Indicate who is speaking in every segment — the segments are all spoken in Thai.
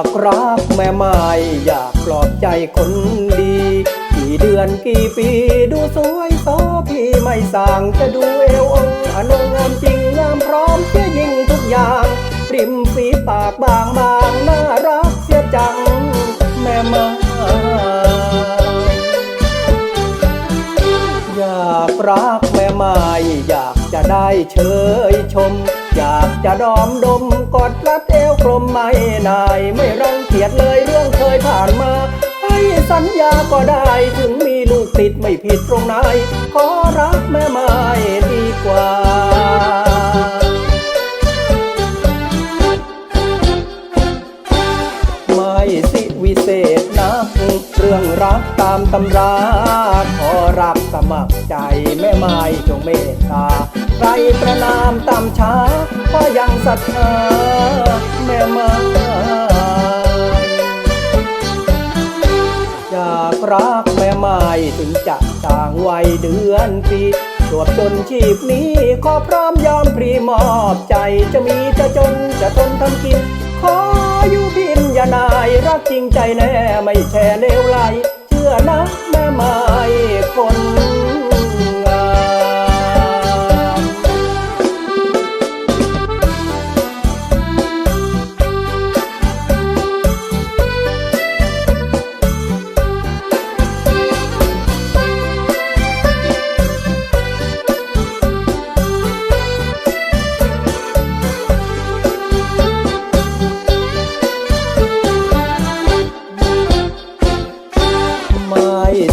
Speaker 1: ากรักแม่ไม้อยากปลอบใจคนดี กี่เดือนกี่ปีดูสวยโซพี่ไม่สั่งจะดูเอวองอนงงามจริงงามพร้อมเสียยิ่งทุกอย่างริมฝีปากบางบางน่ารักเสียจัง แม่ไม้อยากรักแม่ไม้อยากจะได้เชยชม อยากจะดอมดมกอดรัดเอวกลมไม่นายไม่รังเกียจเลยเรื่องเคยผ่านมาให้สัญญาก็ได้ถึงมีลูกติดไม่ผิดตรงไหนขอรักแม่ไม้ดีกว่าไม่สิวิเศษนะเรื่องรักตามตำราขอรักสมัครใจแม่ไม้จงเมตตา ใครประนาม ตามช้าก็ยังศรัทธาแม่ไม้อยากรักแม่ไม้ถึงจะต่างวัยเดือนปีตรวจจนชีพนี้ขอพร้อมยอมพรีมอบใจจะมีจะจนจะทนทำกิน ขออยู่พินอย่านายรักจริงใจแน่ไม่แช่เลวไหล เชื่อนะแม่ไม้คน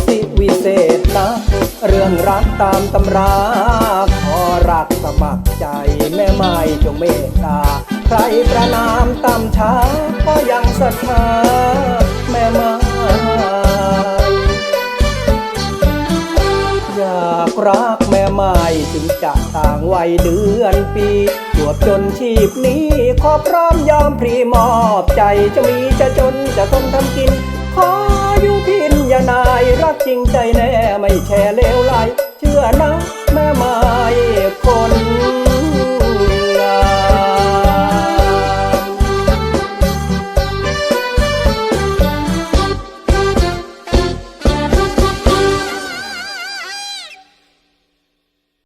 Speaker 1: สิวิเศษนะ เรื่องรักตามตำรา ขอรักสมัครใจแม่ไม้จงเมตตา ใครประนามตามช้าก็ยังศรัทธาแม่ไม้อยากรักแม่ไม้ถึงจะต่างวัยเดือนปีตรวจจนชีพนี้ ขอพร้อมยอมพรีมอบใจจะมีจะจนจะทนทำกิน ขออยู่พินยานา รักจริงใจแน่ไม่แช่เลวไหล